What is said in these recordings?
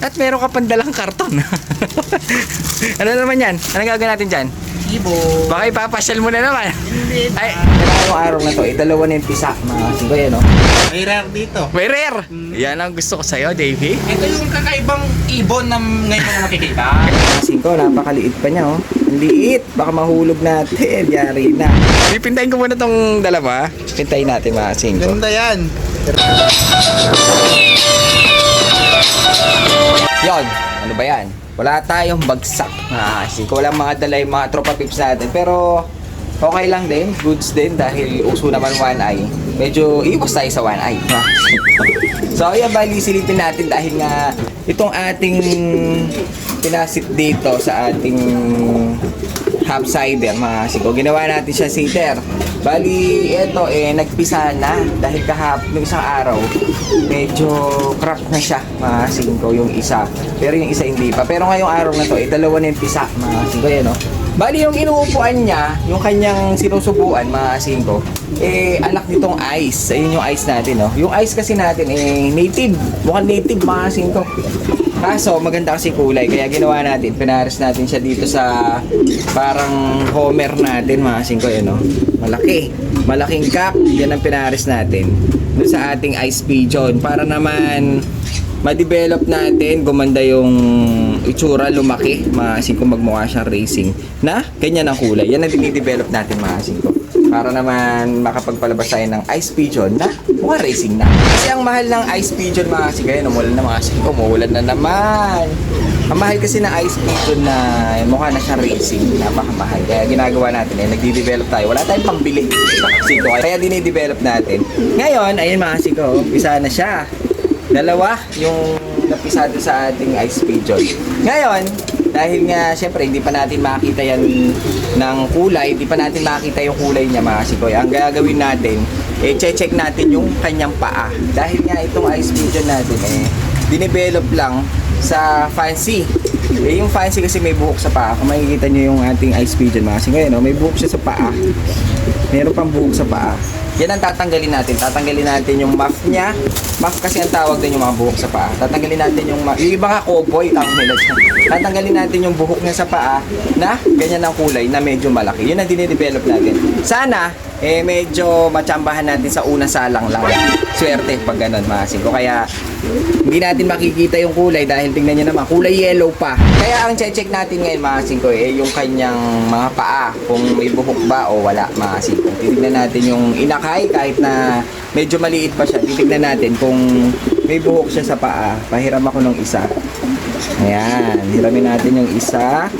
At meron ka pang dalang karton. ano naman yan? Ano gagawin natin dyan? Ibo. Baka ipapasyal mo na naman. Hindi. Ay, ngayong araw na to, eh, dalawa na yung pisa, mga singko yan, no? May rare dito. May rare! Yan ang gusto ko sa'yo, Davey. Ito yung kakaibang ibon na ngayon na nakikita. Singko, napakaliit pa niya, oh. Ang liit, baka mahulog natin, yari na. Pipintayin ko muna tong dalawa. Pintayin natin, mga singko. Ganda yan. Yon, ano ba yan? Wala tayong bagsak. Ah, singko walang mga dala yung mga tropa pips natin. Pero, okay lang din. Goods din dahil uso naman one eye. Medyo iwas tayo sa one eye. So, ayan, bali silipin natin dahil nga itong ating pinasit dito sa ating half cider mga siko. Ginawa natin siya cider. Bali, ito eh, nagpisa na dahil kahap ng isang araw, medyo crack na siya mga singko yung isa. Pero yung isa hindi pa. Pero ngayong araw na to, eh, dalawa na yung pisa mga singko yan, no? Bali, yung inuupuan niya, yung kanyang sinusubuan mga singko, eh, anak nitong ice. Ayun yung ice natin, no? Yung ice kasi natin, eh, native. Mukhang native mga singko. Kaso, maganda kasi kulay. Kaya ginawa natin, pinares natin siya dito sa parang homer natin, mga singko, yun, no? Malaki. Malaking cup, yan ang pinares natin. Doon sa ating ice pigeon. Para naman ma-develop natin, gumanda yung itsura, lumaki, mga singko magmukha siyang racing. Na, ganyan ang kulay. Yan ang dinidevelop natin, mga singko. Para naman makapagpalabas tayo ng ice pigeon na mukhang racing na. Kasi ang mahal ng ice pigeon, mga singko, yun, umulan na mga singko, umulan na naman. Ang mahal kasi ng ice pigeon na mukha na siya racing, napakamahal. Kaya ginagawa natin eh, nagdi-develop tayo. Wala tayong pambili. Kaya dinidevelop natin. Ngayon, ayun mga siko, isa na siya. Dalawa yung napisado sa ating ice pigeon. Ngayon, dahil nga syempre hindi pa natin makita yan ng kulay, hindi pa natin makita yung kulay niya mga sikoy. Ang gagawin natin, eh check natin yung kanyang paa. Dahil nga itong ice pigeon natin eh dinevelop lang sa fancy. Eh, yung fancy kasi may buhok sa paa. Kung makikita nyo yung ating ice pigeon mga sikoy, no? may buhok siya sa paa. Meron pang buhok sa paa. Yan ang tatanggalin natin. Tatanggalin natin yung muff niya. Muff kasi ang tawag din yung mga buhok sa paa. Tatanggalin natin yung muff. Yung iba nga cowboy, tawag nila siya. Tatanggalin natin yung buhok niya sa paa na ganyan ang kulay na medyo malaki. Yun ang dinidevelop natin. Sana, eh medyo matsambahan natin sa unang salang lang. Swerte pag ganun mga singko. Kaya hindi natin makikita yung kulay dahil tingnan nyo naman, kulay yellow pa. Kaya ang check natin ngayon mga singko eh, yung kanyang mga paa, kung may buhok ba o wala mga singko. Titignan natin yung inakay kahit na medyo maliit pa siya. Titignan natin kung may buhok siya sa paa. Pahiram ako ng isa. Ayan, hiramin natin yung isa.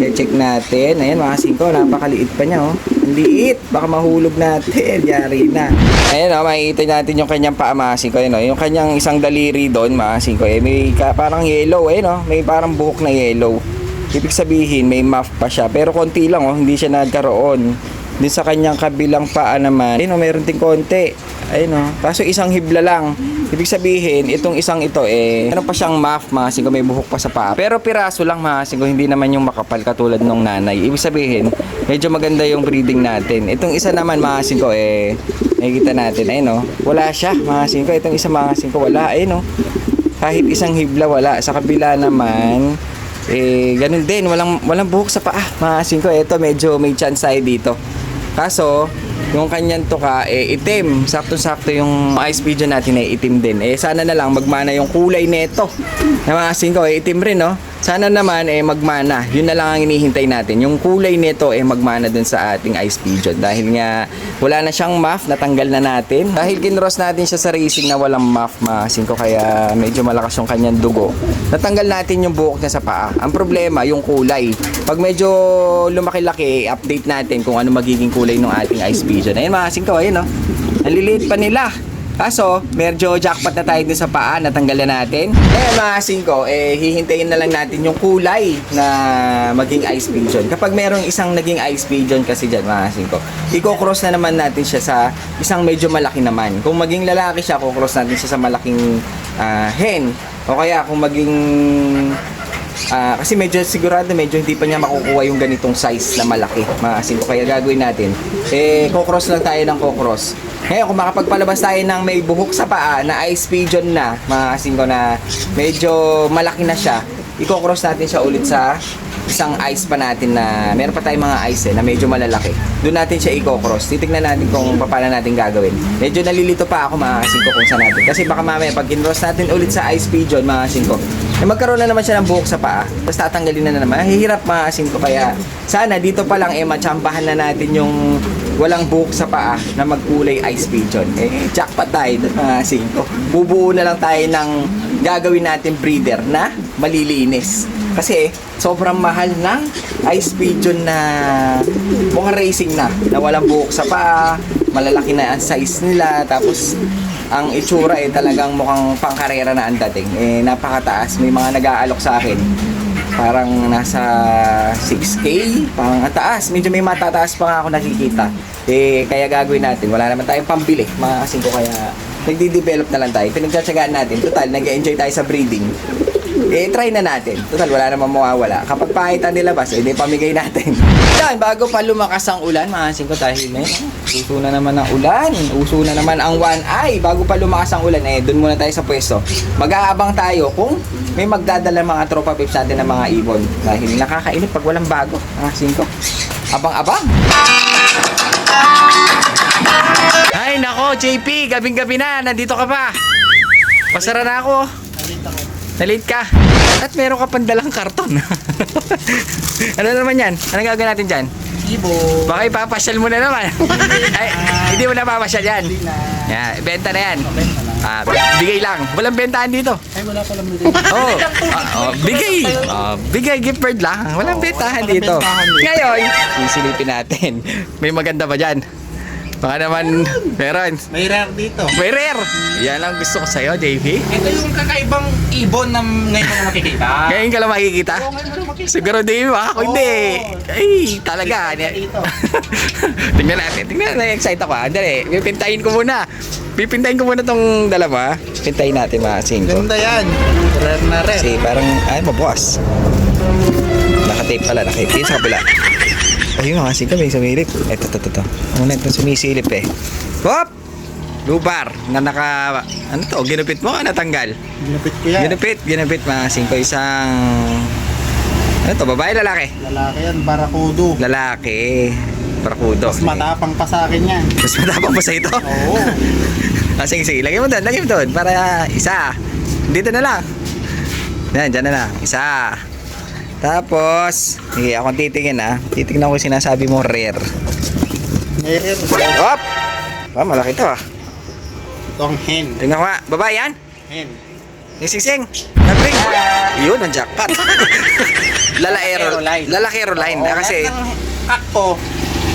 Check natin. Ayan mga singko, napakaliit pa niya oh. Ang liit, baka mahulog natin. Yari na. Ayan oh, makikita natin yung kanyang paa mga singko. Ayan, oh. Yung kanyang isang daliri doon mga singko. Eh, may ka, parang yellow eh, no? May parang buhok na yellow. Ibig sabihin, may muff pa siya. Pero konti lang oh, hindi siya nagkaroon. Din sa kanyang kabilang paa naman, ayun oh, meron ting konti. Ayun oh. Kaso isang hibla lang. Ibig sabihin, itong isang ito eh, meron pa siyang muff, mga singko, may buhok pa sa paa. Pero piraso lang mga singko, hindi naman yung makapal katulad nung nanay. Ibig sabihin, medyo maganda yung breeding natin. Itong isa naman mga singko eh, nakikita natin, ayun oh. Wala siya mga singko. Itong isa mga singko, wala. Ayun oh. Kahit isang hibla wala. Sa kabila naman, eh, ganun din. Walang, walang buhok sa paa. Mga singko, ito medyo may chance tayo dito. Kaso, yung kanyang tuka, eh, itim. Sakto-sakto yung ice pigeon natin eh, itim din. Eh, sana na lang magmana yung kulay neto. Na mga singko, eh, itim rin, no? Sana naman, eh, magmana. Yun na lang ang hinihintay natin. Yung kulay neto, eh, magmana dun sa ating ice pigeon. Dahil nga, wala na siyang muff, natanggal na natin. Dahil kinross natin siya sa racing na walang muff, mga singko, kaya medyo malakas yung kanyang dugo. Natanggal natin yung buhok niya sa paa. Ang problema, yung kulay. Pag medyo lumaki-laki, update natin kung ano magiging kulay ng ating ice pigeon. Ayun mga singko, ayun no. Ang pa nila. Kaso, medyo jackpot na tayo sa paa, natanggal na natin. Ngayon mga singko, eh, hihintayin na lang natin yung kulay na maging ice pigeon. Kapag merong isang naging ice pigeon kasi dyan mga singko, i-cross na naman natin siya sa isang medyo malaki naman. Kung maging lalaki siya, cross natin siya sa malaking ah, hen. O kaya kung maging Ah, kasi medyo sigurado medyo hindi pa niya makukuha yung ganitong size na malaki. Mga singko kaya gagawin natin. Eh, kokross lang tayo ng kokross. Ngayon, kung makapagpalabas tayo ng may buhok sa paa na ice pigeon na, mga singko na medyo malaki na siya, i-cross natin siya ulit sa isang ice pa natin na meron pa tayong mga ice eh, na medyo malalaki. Doon natin siya i-cross. Titignan natin kung paano natin gagawin. Medyo nalilito pa ako mga ko kung saan natin. Kasi baka mamaya pag in-cross natin ulit sa ice pigeon mga ko, eh magkaroon na naman siya ng buhok sa paa. Tapos tatanggalin na, na naman. Hihirap mga ko. Kaya sana dito pa lang eh matsambahan na natin yung walang buhok sa paa na magkulay ice pigeon. Eh, jackpot tayo doon mga kasing ko. Bubuo na lang tayo ng gagawin natin breeder na malilinis. Kasi sobrang mahal ng ice pigeon na mukhang racing na, na walang buhok sa paa, malalaki na ang size nila, tapos ang itsura eh talagang mukhang pangkarera na ang dating. Eh napakataas, may mga nag-aalok sa akin. Parang nasa 6K, parang ang. Medyo may matataas pa nga ako nakikita. Eh, kaya gagawin natin. Wala naman tayong pambili. Mga ko kaya nagdi-develop na lang tayo. Pinagtsatsagaan natin. Total, nag-enjoy tayo sa breeding. Eh, try na natin. Total, wala namang mawawala. Kapag pahit ang nilabas, eh, di pamigay natin. Yan, bago pa lumakas ang ulan, mga ko dahil yun. Uso na naman ang ulan. Uso na naman ang one eye. Bago pa lumakas ang ulan, eh, dun muna tayo sa pwesto. Mag-aabang tayo kung may magdadala mga tropa pips natin ng mga ibon. Dahil nakakainit pag walang bago, mga ko. Abang-abang! Ay, nako, JP, gabing-gabi na. Nandito ka pa. Pasara na ako. Nalate ka. At meron ka pang dalang karton. ano naman yan? Ano gagawin natin dyan? Ibo. Baka ipapasyal mo na naman. Ay, hindi mo na papasyal yan. Yan, benta na yan. Ah, bigay lang. Walang bentahan dito. Ay, wala palang bili. Oh, ah, oh, bigay. Oh, bigay gift card lang. Walang Oo, bentahan dito. Ngayon, sisilipin natin. May maganda ba dyan? Baka naman, meron. May rare dito. May rare. Yan ang gusto ko sa'yo, JP. Ito yung kakaibang ibon na ngayon mo na nakikita. Ngayon ka lang makikita. Oo, ngayon mo na makikita. Siguro di ba? Ako hindi. Ay, talaga. Dito. tingnan natin. Tingnan na excite ako. ah. Dali, pipintahin ko muna. Pipintahin ko muna tong dalawa. Pintahin natin mga singko. Ganda yan. Rare na rare. Kasi parang, ay, mabukas. Nakatape pala, nakatape. Sa kabila. Ayun singko, may sumilip. Ito, ito, ito. Una itong sumisilip eh. Hop! Lubar na naka, ano to, ginupit mo, natanggal. Ginapit ko yan. Ginupit, ginupit mga singko. Isang, ano to, babae, lalaki? Lalaki yan, barakudo. Lalaki. Barkudo. Mas matapang pa sa akin yan. Mas matapang pa sa ito. Oo. ah, sige, sige. Lagay mo doon. Lagay mo doon. Para isa. Dito na lang. Yan, dyan na lang. Isa. Tapos, sige, ako titingin ah. Titingnan ko yung sinasabi mo, rare. Rare. Hop! Ah, malaki to ah. Itong hen. Tingnan ko nga. Babae yan? Hen. Yung singsing. Nabring. Yun, ang jackpot. Lalaero. Line. Lalakero line. Ah, kasi, Kakpo.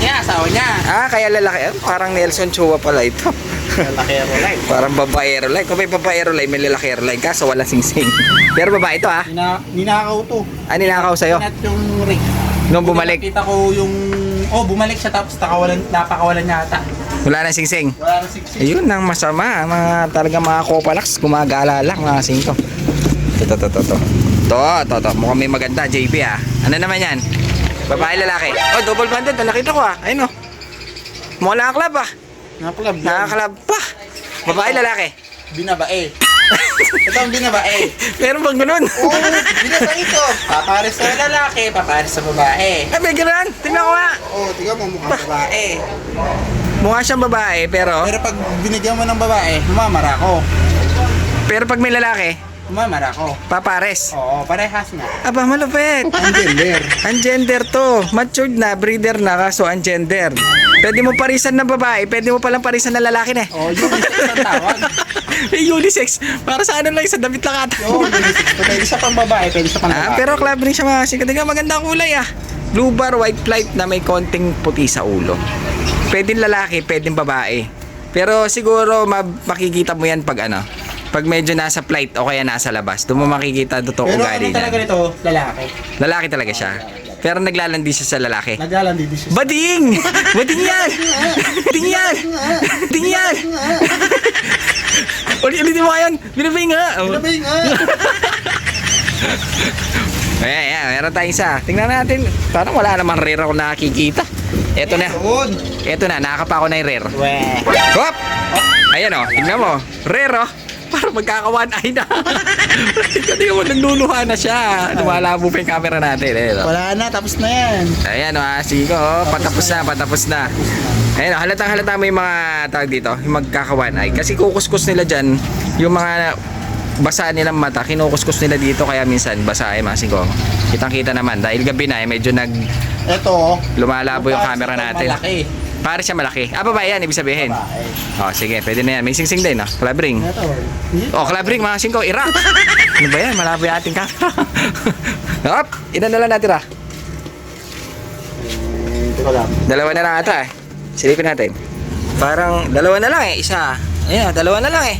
Yan, asawa niya. ah, kaya lalaki. Parang Nelson Chua pala ito. Lalakero line. Parang babaero line. Kung may babaero line, may lalakero line. Kaso wala singsing. Pero babae ito ah. Nina, ninakaw to. Ano ninakaw sa'yo? At yung ring. Nung bumalik, Kita ko yung... Oh, bumalik siya tapos nakawalan, napakawalan niya ata. wala na singsing. Wala na siksik. Ayun ang masama. Mga talaga mga kopalax, gumagala lang mga singko. Ito, ito, ito, ito. Ito, ito, ito. Mukhang may maganda, JP ah. Ano naman yan? Babae, lalaki. Oh, double banded. Nakita ko ah. Ayun oh. Mukhang nakaklab ah. Nakalab yan. Nakaklab pa. Babae, lalaki. Binabae. Ito ang binabae. Meron bang ganun? Oo, binabae ito. Papares sa lalaki, papares sa babae. Ay, may ganun. Tingnan ko nga. Oo, oh, tingnan mo mukhang babae. Mukha siyang babae, pero... Pero pag binigyan mo ng babae, mamamara ko. Pero pag may lalaki, Mamamara ko. papares. Oo, parehas nga. Aba, malupit. Ang gender. Ang gender to. Matured na, breeder na, kaso ang gender. Pwede mo parisan ng babae, pwede mo palang parisan ng lalaki na. eh. Oo, yun ang tawag. Eh, unisex. Para sa ano lang, sa damit lang ata. Oo, pwede sa pang babae, pwede sa pang Ah, babae. pero club rin siya mga sikat. Maganda ang kulay ah. Blue bar, white flight na may konting puti sa ulo. Pwedeng lalaki, pwedeng babae. Pero siguro ma- makikita mo yan pag ano, pag medyo nasa flight o kaya nasa labas. Doon mo makikita totoo Pero ugali ano talaga niya. nito, lalaki. Lalaki talaga siya. Pero naglalandi siya sa lalaki. Naglalandi din siya. Bading! Bading yan! Bading yan! Bading yan! Ulit ulitin mo ngayon! Binabay nga! Binabay nga! meron tayong isa. Tingnan natin. Parang wala namang rare ako nakikita. Eto na. Eto na, nakakapa ako na yung rare. Weh. Hop! Ayan o, tingnan mo. Rare o. Para magkakawan ay na. Tingnan mo, nagluluha na siya. Lumalabo pa yung camera natin. Ayan, o. Wala na, tapos na yan. Ayan o, ah, sige o. Patapos na, patapos na. Ayan o, halatang halata yung mga tawag dito, yung magkakawan ay. Kasi kukuskus nila dyan, yung mga basa nilang mata, kinukuskus nila dito kaya minsan basa ay mga singko. Kitang kita naman dahil gabi na eh, medyo nag Ito. lumalabo yung camera natin. Malaki. Para siya malaki. Ah, baba yan, ibig sabihin. Babae. Oh, sige, pwede na yan. May sing-sing din, no? Kalabring. Ito. Oh, kalabring, mga singko, irak. ano ba yan? Malabo yung ating camera. Hop! Ilan na lang natin, ah? Hindi ko lang. Dalawa na lang ata, eh. Silipin natin. Parang, dalawa na lang, eh. Isa. Ayan, dalawa na lang, eh.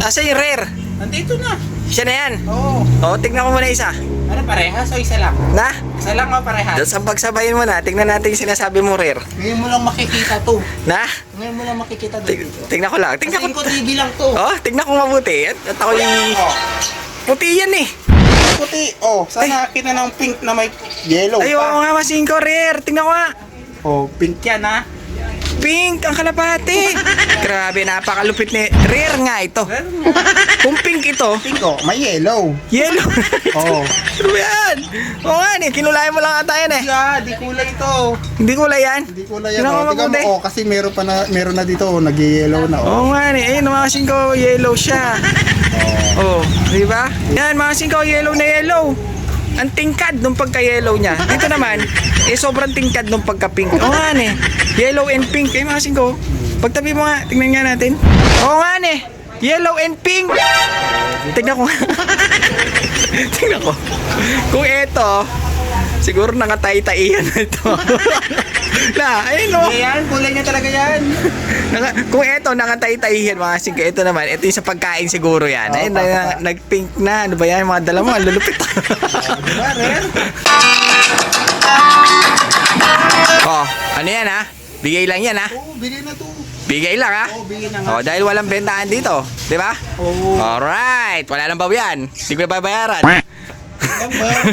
Asa yung rare? Nandito na. Isa na yan. Oo. Oh, tignan ko muna isa. Ano parehas o isa lang? Na? Isa lang o parehas? Doon sa pagsabayin mo na, tignan natin yung sinasabi mo rare. Ngayon mo lang makikita to. Na? Ngayon mo lang makikita Tig- dito. tignan ko lang. Kasi Tignan ko. ko TV lang to. Oh, tignan ko mabuti. At, at ako yung Oh. puti yan eh. Puti. Oh, sana akin na ng pink na may yellow Ay, pa. nga, masing ko rare. Tingnan ko nga. Oh, pink yan ha. Pink ang kalapati. Grabe, napakalupit ni Rare nga ito. Kung pink ito, Pink oh, may yellow. yellow. Oo. ano yan? Oo nga, eh, kinulayan mo lang ata yan eh. Yeah, di kulay ito. Hindi kulay yan. Hindi kulay yan. Tingnan mo Oh, Tingnan mabuti. mo, oh, kasi meron pa na meron na dito, oh, nag-yellow na oh. Oo nga eh. Ayun, mga singko, yellow siya. Oh, di ba? Yan, mga singko, yellow na yellow. Ang tingkad nung pagka-yellow niya. Dito naman, eh sobrang tingkad nung pagka-pink. Oo nga eh. Yellow and pink. Eh, mga singko, pagtabi mo nga, tingnan nga natin. Oo nga eh. Yellow and pink. Tingnan ko tingnan ko. Kung eto, siguro nakatay-taihan na ito. na, ayun o. Hindi yan, kulay niya talaga yan. Naka, kung eto, nakatay-tayihan mga singko, ito naman, ito yung sa pagkain siguro yan. Ayun, na, nag-pink na. Ano ba yan? Mga dala mo, lulupit. Diba, rare? oh, ano yan ha? Bigay lang yan ha? Oo, bigay na to. Bigay lang ha? Oo, bigay na nga. Oh, dahil walang bentahan dito. Di ba? Oo. Alright, wala nang babayan. Hindi ko na babayaran. Ang ba?